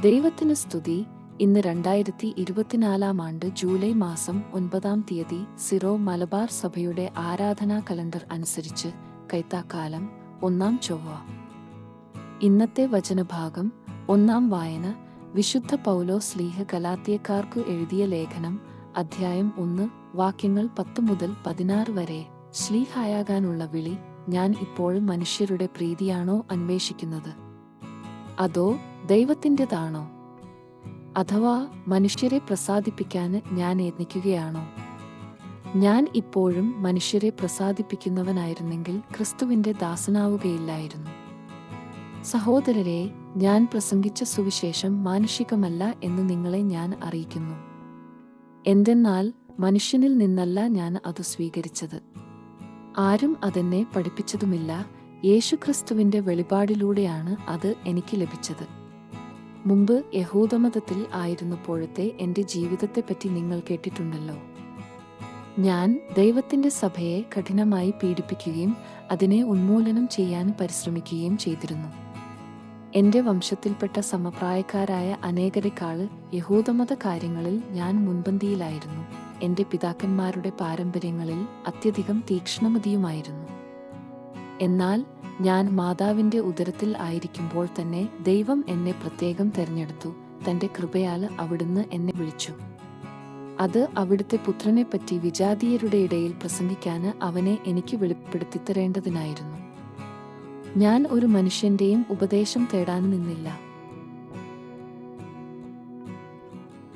ദൈവത്തിന് സ്തുതി. ഇന്ന് രണ്ടായിരത്തി ഇരുപത്തിനാലാം ആണ്ട് ജൂലൈ മാസം ഒൻപതാം തീയതി സിറോ മലബാർ സഭയുടെ ആരാധനാ കലണ്ടർ അനുസരിച്ച് കൈത്താക്കാലം ഒന്നാം ചൊവ്വ. ഇന്നത്തെ വചനഭാഗം ഒന്നാം വായന. വിശുദ്ധ പൗലോ സ്ലീഹ കലാത്തിയക്കാർക്കു എഴുതിയ ലേഖനം അധ്യായം ഒന്ന് വാക്യങ്ങൾ പത്ത് മുതൽ പതിനാറ് വരെ. ശ്ലീഹായാകാനുള്ള വിളി ഞാൻ ഇപ്പോഴും മനുഷ്യരുടെ പ്രീതിയാണോ അന്വേഷിക്കുന്നത്? അതോ ദൈവത്തിന്റെതാണോ? അഥവാ മനുഷ്യരെ പ്രസാദിപ്പിക്കാൻ ഞാൻ യത്നിക്കുകയാണോ ഞാൻ ഇപ്പോഴും മനുഷ്യരെ പ്രസാദിപ്പിക്കുന്നവനായിരുന്നെങ്കിൽ ക്രിസ്തുവിന്റെ ദാസനാവുകയില്ലായിരുന്നു. സഹോദരരെ ഞാൻ പ്രസംഗിച്ച സുവിശേഷം മാനുഷികമല്ല എന്ന് നിങ്ങളെ ഞാൻ അറിയിക്കുന്നു. എന്തെന്നാൽ മനുഷ്യനിൽ നിന്നല്ല ഞാൻ അത് സ്വീകരിച്ചത്. ആരും അതെന്നെ പഠിപ്പിച്ചതുമില്ല. യേശുക്രിസ്തുവിന്റെ വെളിപാടിലൂടെയാണ് അത് എനിക്ക് ലഭിച്ചത്. മുമ്പ് യഹൂദമതത്തിൽ ആയിരുന്നപ്പോഴത്തെ എന്റെ ജീവിതത്തെപ്പറ്റി നിങ്ങൾ കേട്ടിട്ടുണ്ടല്ലോ. ഞാൻ ദൈവത്തിന്റെ സഭയെ കഠിനമായി പീഡിപ്പിക്കുകയും അതിനെ ഉന്മൂലനം ചെയ്യാൻ പരിശ്രമിക്കുകയും ചെയ്തിരുന്നു. എന്റെ വംശത്തിൽപ്പെട്ട സമപ്രായക്കാരായ അനേകരെക്കാൾ യഹൂദമത കാര്യങ്ങളിൽ ഞാൻ മുൻപന്തിയിലായിരുന്നു. എന്റെ പിതാക്കന്മാരുടെ പാരമ്പര്യങ്ങളിൽ അത്യധികം തീക്ഷ്ണമതിയുമായിരുന്നു. എന്നാൽ ഞാൻ മാതാവിന്റെ ഉദരത്തിൽ ആയിരിക്കുമ്പോൾ തന്നെ ദൈവം എന്നെ പ്രത്യേകം തെരഞ്ഞെടുത്തു. തന്റെ കൃപയാൽ അവിടുന്ന് എന്നെ വിളിച്ചു. അത് അവിടുത്തെ പുത്രനെപ്പറ്റി വിജാതീയരുടെ ഇടയിൽ പ്രസംഗിക്കാൻ അവനെ എനിക്ക് വെളിപ്പെടുത്തിത്തരേണ്ടതിനായിരുന്നു. ഞാൻ ഒരു മനുഷ്യന്റെയും ഉപദേശം തേടാൻ നിന്നില്ല.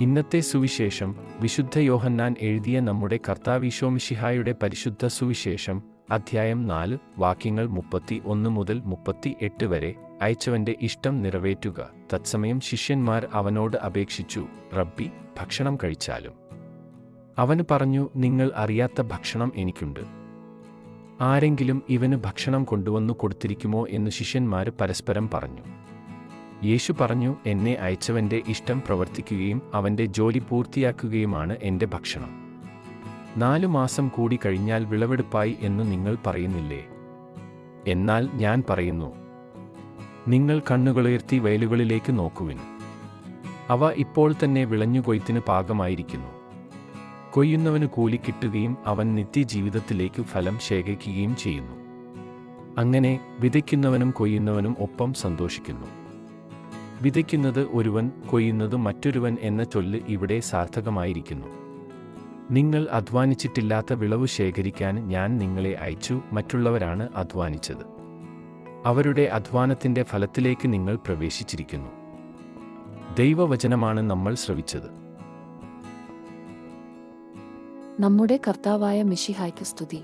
ഇന്നത്തെ സുവിശേഷം വിശുദ്ധ യോഹന്നാൻ എഴുതിയ നമ്മുടെ കർത്താവിശോമിഷിഹായുടെ പരിശുദ്ധ സുവിശേഷം. അധ്യായം നാല് വാക്യങ്ങൾ മുപ്പത്തി ഒന്ന് മുതൽ മുപ്പത്തി എട്ട് വരെ അയച്ചവന്റെ ഇഷ്ടം നിറവേറ്റുക. തത്സമയം ശിഷ്യന്മാർ അവനോട് അപേക്ഷിച്ചു റബ്ബി ഭക്ഷണം കഴിച്ചാലും. അവന് പറഞ്ഞു നിങ്ങൾ അറിയാത്ത ഭക്ഷണം എനിക്കുണ്ട്. ആരെങ്കിലും ഇവന് ഭക്ഷണം കൊണ്ടുവന്നു കൊടുത്തിരിക്കുമോ? എന്ന് ശിഷ്യന്മാർ പരസ്പരം പറഞ്ഞു. യേശു പറഞ്ഞു എന്നെ അയച്ചവന്റെ ഇഷ്ടം പ്രവർത്തിക്കുകയും അവന്റെ ജോലി പൂർത്തിയാക്കുകയുമാണ് എന്റെ ഭക്ഷണം. നാലു മാസം കൂടി കഴിഞ്ഞാൽ വിളവെടുപ്പായി എന്ന് നിങ്ങൾ പറയുന്നില്ലേ? എന്നാൽ ഞാൻ പറയുന്നു നിങ്ങൾ കണ്ണുകളുയർത്തി വയലുകളിലേക്ക് നോക്കുവിൻ. അവ ഇപ്പോൾ തന്നെ വിളഞ്ഞു കൊയ്ത്തിന് പാകമായിരിക്കുന്നു. കൊയ്യുന്നവന് കൂലി കിട്ടുകയും അവൻ നിത്യജീവിതത്തിലേക്ക് ഫലം ശേഖരിക്കുകയും ചെയ്യുന്നു. അങ്ങനെ വിതയ്ക്കുന്നവനും കൊയ്യുന്നവനും ഒപ്പം സന്തോഷിക്കുന്നു. വിതയ്ക്കുന്നത് ഒരുവൻ കൊയ്യുന്നത് മറ്റൊരുവൻ എന്ന ചൊല്ല് ഇവിടെ സാർത്ഥകമായിരിക്കുന്നു. നിങ്ങൾ അധ്വാനിച്ചിട്ടില്ലാത്ത വിളവ് ശേഖരിക്കാൻ ഞാൻ നിങ്ങളെ അയച്ചു മറ്റുള്ളവരാണ് അധ്വാനിച്ചത്. അവരുടെ അധ്വാനത്തിന്റെ ഫലത്തിലേക്ക് നിങ്ങൾ പ്രവേശിച്ചിരിക്കുന്നു. ദൈവവചനമാണ് നമ്മൾ ശ്രവിച്ചത്. നമ്മുടെ കർത്താവായ മിഷിഹായ്ക്ക് സ്തുതി.